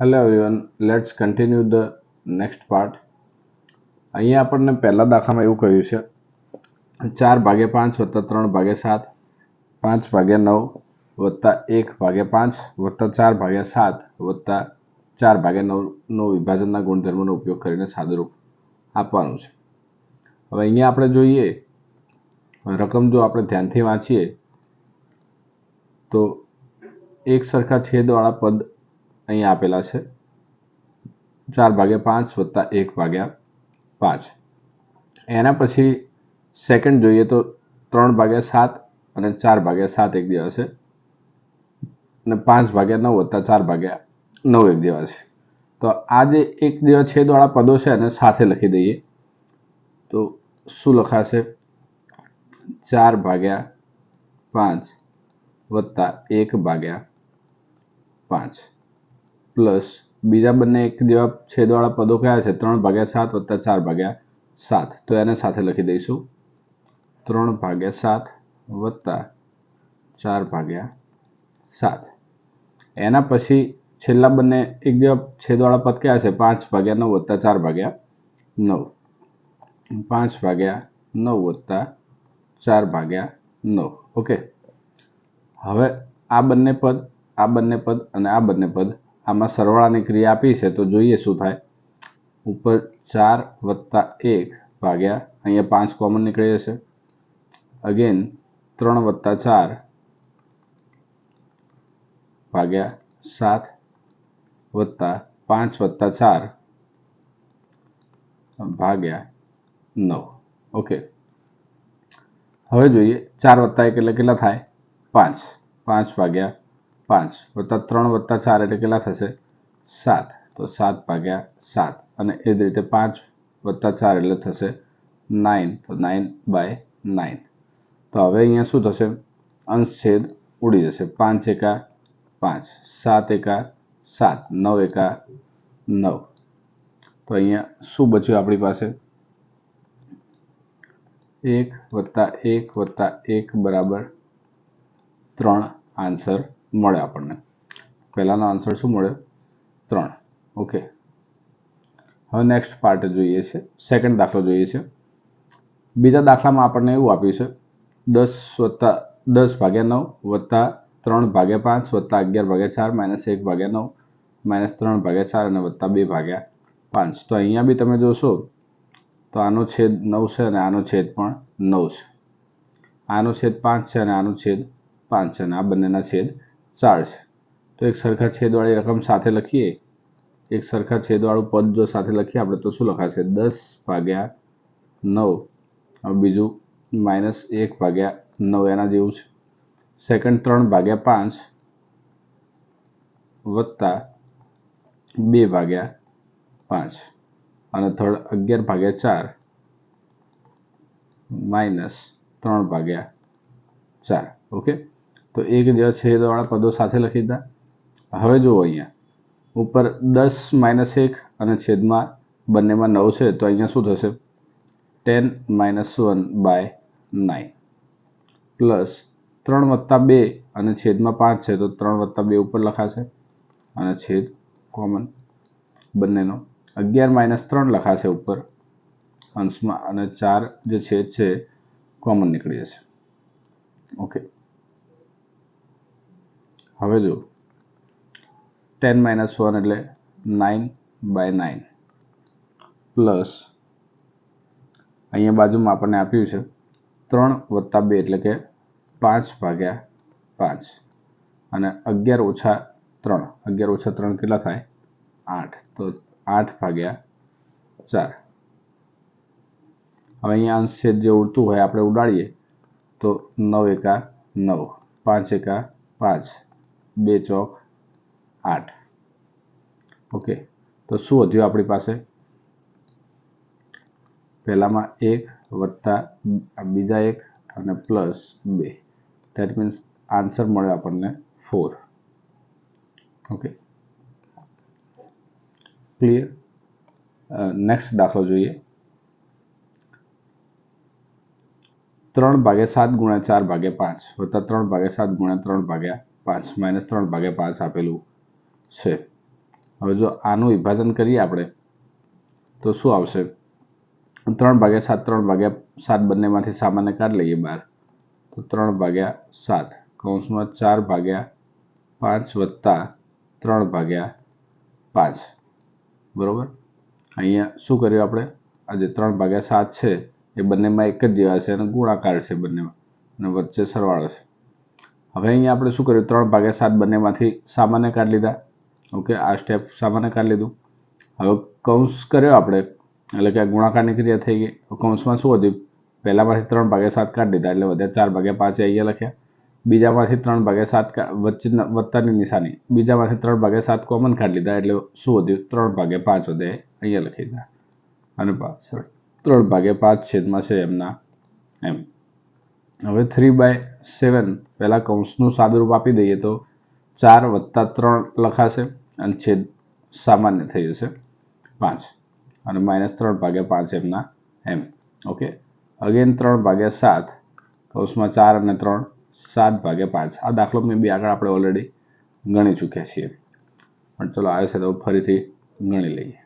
Hello everyone let's continue the next part અહીંયા આપણને પહેલા દાખલામાં એવું કહ્યું છે. ચાર ભાગ્યા પાંચ વત્તા ત્રણ ભાગ્યા સાત, પાંચ ભાગ્યા નવ વત્તા એક ભાગ્યા પાંચ વત્તા ચાર ભાગ્યા સાત વત્તા ચાર ભાગ્યા નવનો વિભાજનના ગુણધર્મનો ઉપયોગ કરીને સાદુરૂપ આપવાનું છે. હવે અહીંયા આપણે જોઈએ, રકમ જો આપણે ધ્યાનથી વાંચીએ, તો એક સરખા છેદવાળા પદ અહીં આપેલા છે. ચાર ભાગ્યા પાંચ વત્તા એક ભાગ્યા પાંચ. એના પછી સેકન્ડ જોઈએ તો ત્રણ ભાગ્યા સાત અને ચાર ભાગ્યા સાત એક દેવા છે. અને પાંચ ભાગ્યા નવ વત્તા ચાર ભાગ્યા નવ એક દેવા છે. તો આ જે એક દેવા છેદવાળા પદો છે એને સાથે લખી દઈએ. તો શું લખાશે? ચાર ભાગ્યા પાંચ વત્તા એક ભાગ્યા પાંચ. પ્લસ બીજા બંને એક જેવા છેદવાળા પદો કયા છે? ત્રણ ભાગ્યા સાત વત્તા ચાર ભાગ્યા સાત. તો એને સાથે લખી દઈશું. ત્રણ ભાગ્યા સાત વત્તા ચાર ભાગ્યા સાત. એના પછી છેલ્લા બંને એક જેવા છેદવાળા પદ કયા છે? પાંચ ભાગ્યા નવ વત્તા ચાર ભાગ્યા નવ. પાંચ ભાગ્યા નવ વત્તા ચાર ભાગ્યા નવ. ઓકે. હવે આ બંને પદ, આ બંને પદ અને આ બંને પદ આમાં સરવાળાની ક્રિયા આપી છે, તો જોઈએ શું થાય. ઉપર ચાર વત્તા એક ભાગ્યા, અહીંયા પાંચ કોમન નીકળી જશે. અગેન ત્રણ વત્તા ચાર ભાગ્યા સાત વત્તા પાંચ વત્તા ચાર ભાગ્યા નવ. ઓકે હવે જોઈએ, ચાર વત્તા એક એટલે કેટલા થાય? પાંચ. પાંચ ભાગ્યા પાંચ વત્તા ત્રણ વત્તા ચાર એટલે કેટલા થશે? સાત. તો સાત ભાગ્યા સાત. અને એ જ રીતે પાંચ વત્તા ચાર એટલે થશે નાઇન. તો નાઇન બાય નાઇન. તો હવે અહીંયા શું થશે? અંશછેદ ઉડી જશે. પાંચ એકા પાંચ. સાત એકા સાત. નવ એકા નવ. તો અહીંયા શું બચ્યું આપણી પાસે? એક વત્તા એક વત્તા એક બરાબર ત્રણ આન્સર મળે આપણને. પહેલાનો આન્સર શું મળ્યો ત્રણ. ઓકે હવે નેક્સ્ટ પાર્ટ જોઈએ છે. સેકન્ડ દાખલો જોઈએ છે. બીજા દાખલામાં આપણને એવું આપ્યું છે. દસ વત્તા દસ ભાગ્યા નવ વત્તા ત્રણ ભાગ્યા પાંચ વત્તા અગિયાર ભાગ્યા ચાર માઇનસ એક ભાગ્યા નવ માઇનસ ત્રણ ભાગ્યા ચાર અને વત્તા બે ભાગ્યા પાંચ. તો અહીંયા બી તમે જોશો તો આનો છેદ નવ છે અને આનો છેદ પણ નવ છે. આનો છેદ પાંચ છે અને આનો છેદ પાંચ છે અને આ બંનેના છેદ ચાર છે તો એક સરખા છેદવાળી રકમ સાથે લખીએ. એક સરખા છેદવાળું પદ જો સાથે લખીએ આપણે તો શું લખાશે? દસ ભાગ્યા નવ. હવે બીજું માઇનસ એક ભાગ્યા નવ એના જેવું છે. સેકન્ડ ત્રણ ભાગ્યા પાંચ વત્તા બે ભાગ્યા પાંચ. અને થર્ડ અગિયાર ભાગ્યા ચાર માઇનસ ત્રણ ભાગ્યા ચાર. ઓકે? તો એક જેવા છેદવાળા પદો સાથે લખી દીધા. હવે જુઓ અહીંયા. ઉપર દસ માઇનસ એક અને છેદમાં બંનેમાં નવ છે, તો અહીંયા શું થશે? Ten minus one by nine. Plus ત્રણ વત્તા બે અને છેદમાં પાંચ છે, તો ત્રણ વત્તા બે ઉપર લખાશે. અને છેદ કોમન બંનેનો. અગિયાર માઇનસ ત્રણ લખાશે ઉપર. અંશમાં અને ચાર જે છેદ છે, કોમન નીકળી જશે. ઓકે. હવે જો ટેન માઇનસ વન એટલે નાઇન બાય નાઇન. પ્લસ અહીંયા બાજુમાં આપણને આપ્યું છે ત્રણ વત્તા બે એટલે કે પાંચ ભાગ્યા પાંચ. અને અગિયાર ઓછા ત્રણ. અગિયાર ઓછા ત્રણ કેટલા થાય? આઠ. તો આઠ ભાગ્યા ચાર. હવે અહીંયા અંશ છેદ જે ઉડતું હોય, આપણે ઉડાડીએ તો નવ એકા નવ. પાંચ એકા પાંચ. બે ચોક આઠ. ઓકે તો શું વધ્યું આપણી પાસે? પહેલામાં એક વત્તા બીજા એક અને પ્લસ બે. દેટ મીન્સ આન્સર મળ્યો આપણને ફોર ઓકે ક્લિયર નેક્સ્ટ દાખલો જોઈએ. ત્રણ ભાગ્યા સાત ગુણ્યા ચાર ભાગ્યા પાંચ વત્તા ત્રણ ભાગ્યા સાત ગુણ્યા ત્રણ ભાગ્યા પાંચ, માઇનસ ત્રણ ભાગ્યા પાંચ આપેલું છે. હવે જો આનું વિભાજન કરીએ આપણે, તો શું આવશે? ત્રણ ભાગ્યા સાત, ત્રણ ભાગ્યા સાત બંનેમાંથી સામાન્ય કાઢ લઈએ બહાર તો ત્રણ ભાગ્યા સાત, કૌંસમાં ચાર ભાગ્યા પાંચ વત્તા ત્રણ ભાગ્યા પાંચ. બરોબર? અહીંયા શું કર્યું આપણે? આ જે ત્રણ ભાગ્યા સાત છે, એ બંનેમાં એક જ જેવા છે અને ગુણાકાર છે બંનેમાં. અને વચ્ચે સરવાળો છે. હવે અહીંયા આપણે શું કર્યું? ત્રણ ભાગ્યા સાત બંનેમાંથી સામાન્ય કાઢી લીધા. ઓકે આ સ્ટેપ સામાન્ય કાઢી લીધું. હવે કૌંસ કર્યો આપણે. એટલે કે ગુણાકારની ક્રિયા થઈ ગઈ. કૌંસમાં શું હતું? પહેલામાંથી ત્રણ ભાગ્યા સાત કાઢી દીધા એટલે વધ્યા ચાર ભાગ્યા પાંચ અહીંયા લખ્યા. બીજામાંથી ત્રણ ભાગ્યા સાત વચ્ચે વત્તાની નિશાની. બીજામાંથી ત્રણ ભાગ્યા સાત કોમન કાઢી લીધા. એટલે શું વધ્યું ત્રણ ભાગ્યા પાંચ વધે અહીંયા લખી દીધા. અને પાછળ ત્રણ ભાગ્યા પાંચ છેદમાં છે એમના એમ હવે થ્રી બાય સેવન પહેલાં કૌંસનું સાદુરૂપ આપી દઈએ તો ચાર વત્તા ત્રણ લખાશે અને છેદ સામાન્ય થઈ જશે પાંચ. અને માઇનસ ત્રણ ભાગ્યા પાંચ એમના એમ. ઓકે અગેન ત્રણ ભાગ્યા સાત. કૌંસમાં ચાર અને ત્રણ. સાત ભાગ્યા પાંચ. આ દાખલો મેં બી આગળ આપણે ઓલરેડી ગણી ચૂક્યા છીએ. પણ ચલો આવે છે તો ફરીથી ગણી લઈએ.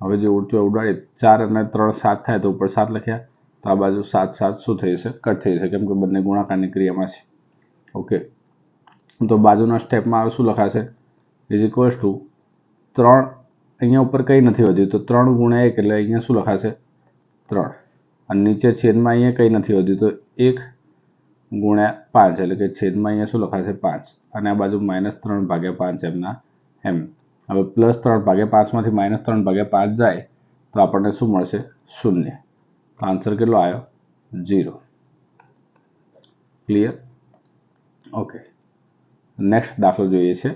હવે જે ઉડતું ઉડાડીએ. ચાર અને ત્રણ સાત થાય તો ઉપર સાત લખ્યા. તો આ બાજુ સાત સાત શું થઈ જશે કટ થઈ જશે કેમ કે બંને ગુણાકારની ક્રિયામાં છે. ઓકે તો બાજુના સ્ટેપમાં આવે શું લખાશે? ઇઝ ઇક્વલ્સ ટુ ત્રણ. અહીંયા ઉપર કંઈ નથી વધ્યું. તો ત્રણ ગુણ્યા એક એટલે અહીંયા શું લખાશે? ત્રણ. અને નીચે છેદમાં અહીંયા કંઈ નથી વધ્યું. તો એક ગુણ્યા પાંચ એટલે કે છેદમાં અહીંયા શું લખાશે? પાંચ. અને આ બાજુ માઇનસ ત્રણ ભાગ્યા પાંચ એમના એમ. હવે પ્લસ ત્રણ ભાગ્યા પાંચમાંથી માઇનસ ત્રણ ભાગ્યા પાંચ જાય તો આપણને શું મળશે? શૂન્ય. આન્સર કેટલો આવ્યો ઝીરો ક્લિયર ઓકે નેક્સ્ટ દાખલો જોઈએ છે.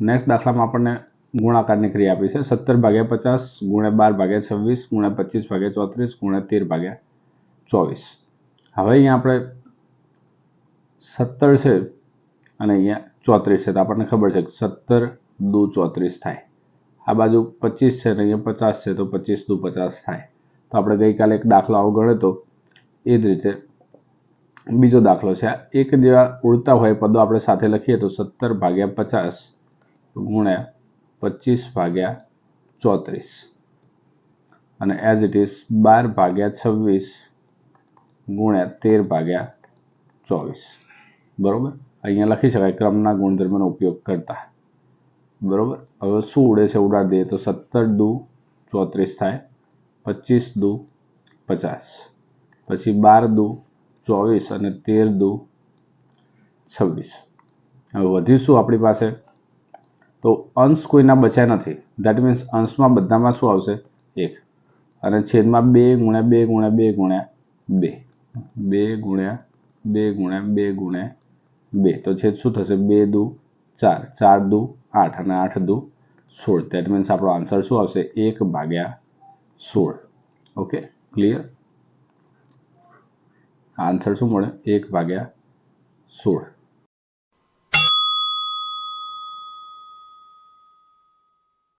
નેક્સ્ટ દાખલામાં આપણને ગુણાકારની ક્રિયા આપી છે. સત્તર ભાગ્યા પચાસ ગુણ્યા બાર ભાગ્યા છવ્વીસ ગુણ્યા પચીસ ભાગ્યા ચોત્રીસ ગુણ્યા તેર ભાગ્યા ચોવીસ. હવે અહીંયા આપણે સત્તર છે અને અહીંયા ચોત્રીસ છે. તો આપણને ખબર છે કે સત્તર દુ ચોત્રીસ થાય. આ બાજુ પચીસ છે અને અહીંયા પચાસ છે. તો પચીસ દુ પચાસ થાય. તો આપણે ગઈકાલે એક દાખલો આવો હતો એ જ રીતે. બીજો દાખલો છે એક જેવા ઉડતા હોય પદો આપણે સાથે લખીએ તો સત્તર ભાગ્યા પચાસ ગુણ્યા પચીસ ભાગ્યા ચોત્રીસ. અને એઝ ઇટ ઇઝ બાર ભાગ્યા છવ્વીસ ગુણ્યા તેર ભાગ્યા ચોવીસ. બરાબર? અહીંયા લખી શકાય, ક્રમના ગુણધર્મનો ઉપયોગ કરતા. બરાબર? હવે શું ઉડે છે, ઉડાડી દઈએ તો સત્તર દુ ચોત્રીસ થાય. પચીસ દુ, પચાસ. પછી બાર દુ, ચોવીસ અને તેર દુ, છવ્વીસ. હવે વધ્યું શું આપણી પાસે? તો અંશ કોઈના બચ્યા નથી. દેટ મીન્સ અંશમાં બધામાં શું આવશે? એક. અને છેદમાં બે ગુણ્યા બે ગુણ્યા બે ગુણ્યા બે. બે ગુણ્યા બે ગુણ્યા બે ગુણ્યા બે. તો છેદ શું થશે? બે દુ, ચાર. ચાર દુ, આઠ. અને આઠ દુ, સોળ. દેટ મીન્સ આપણો આન્સર શું આવશે? એક ભાગ્યા સોળ. ઓકે ક્લિયર આન્સર શું મળે? એક ભાગ્યા સોળ.